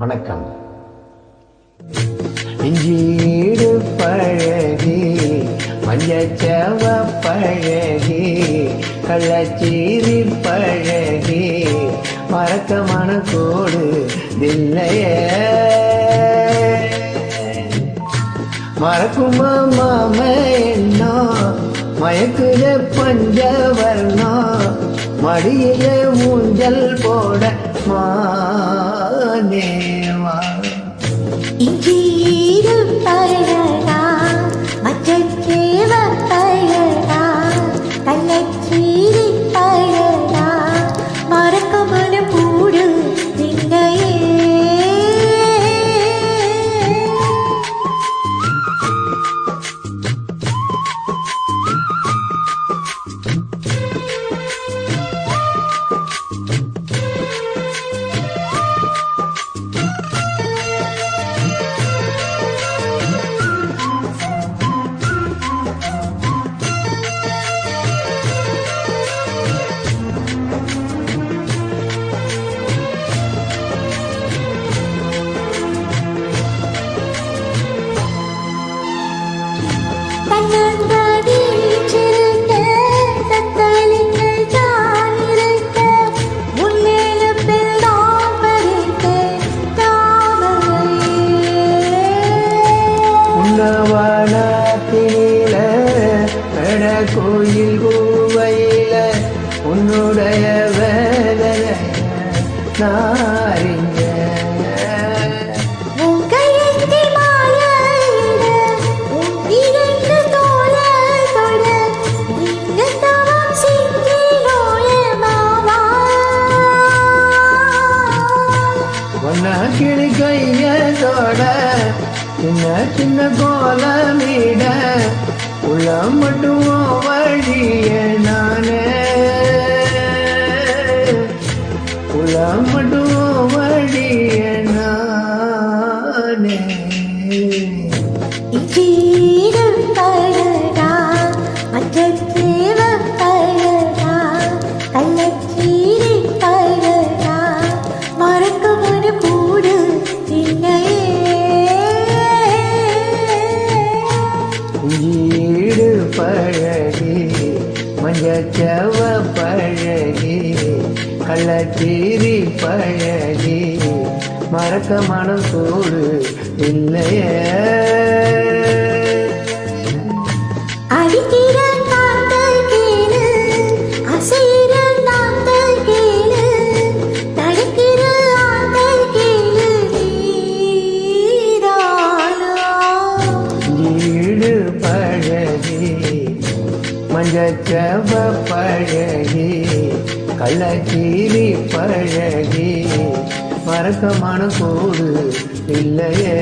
வணக்கம். இஞ்சீடு பழகி மஞ்சச்சவ பழகி கள்ளச்சீரி பழகி மறக்க மனக்கோடு தில்லைய. மறக்குமா மாம என்ன? மயக்குத பஞ்சவர்ணம் மடியில ஊஞ்சல் போட मानेवा கோயில் கூவையில உன்னுடைய வேதனை நாரிங்க இரண்டு தோளை தொட, கிளி சின்ன சின்ன கோலமிட உள்ளம் வழிய நானே. உள்ளம் வழிய நானே. பழகி மஞ்சச்சவ பழகி கள்ளச்சீரி பழகி மறக்க மனம் கூடு இல்லையே. மஞ்சச்சவ பழகி கள்ளச்சீரி பழகி மறக்கமான மனம் கூடு இல்லையே.